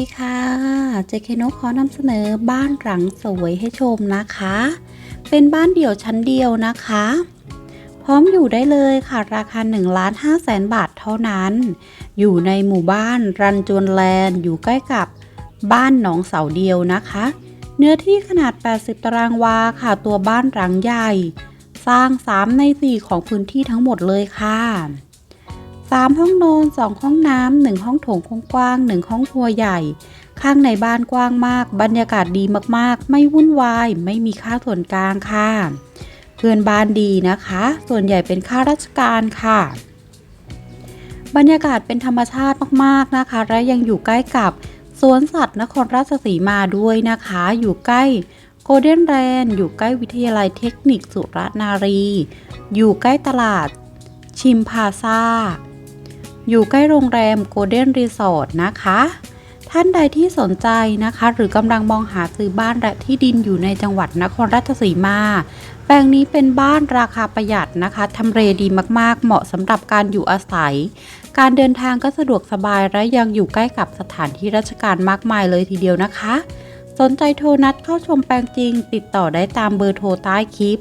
ดีค่ะ เจเคโนขอนำเสนอบ้านหลังสวยให้ชมนะคะ เป็นบ้านเดี่ยวชั้นเดียวนะคะ พร้อมอยู่ได้เลยค่ะ ราคา1ล้าน5แสนบาทเท่านั้น อยู่ในหมู่บ้านรันจวนแลนด์อยู่ใกล้กับบ้านหนองเสาเดียวนะคะ เนื้อที่ขนาด 80 ตารางวาค่ะ ตัวบ้านหลังใหญ่ สร้าง 3 ใน 4 ของพื้นที่ทั้งหมดเลยค่ะ 3 ห้องนอน 2 ห้องน้ำ 1 ห้องโถงกว้างๆ1ห้องครัวใหญ่ ข้างในบ้านกว้างมาก บรรยากาศดีมากๆ ไม่วุ่นวาย ไม่มีค่าส่วนกลางค่ะ เพื่อนบ้านดีนะคะ ส่วนใหญ่เป็นข้าราชการค่ะ บรรยากาศเป็นธรรมชาติมากๆนะคะ และยังอยู่ใกล้กับสวนสัตว์นครราชสีมาด้วยนะคะ อยู่ใกล้โกลเด้นแรนอยู่ใกล้วิทยาลัยเทคนิคสุรนารี อยู่ใกล้ตลาดชิมพาซา อยู่ใกล้โรงแรมโกลเด้นรีสอร์ทนะคะ ท่านใดที่สนใจนะคะ หรือกำลังมองหาซื้อบ้านและที่ดินอยู่ในจังหวัดนครราชสีมา แปลงนี้เป็นบ้านราคาประหยัดนะคะทำเลดีมากๆ เหมาะสำหรับการอยู่อาศัย การเดินทางก็สะดวกสบายและยังอยู่ใกล้กับสถานที่ราชการมากมายเลยทีเดียวนะคะ สนใจโทรนัดเข้าชมแปลงจริง ติดต่อได้ตามเบอร์โทรใต้คลิป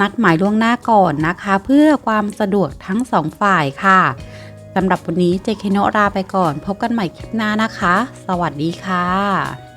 นัดหมายล่วงหน้าก่อนนะคะ เพื่อความสะดวกทั้งสองฝ่ายค่ะ สำหรับวันนี้เจคเคโนลาไปก่อน พบกันใหม่คลิปหน้านะคะ สวัสดีค่ะ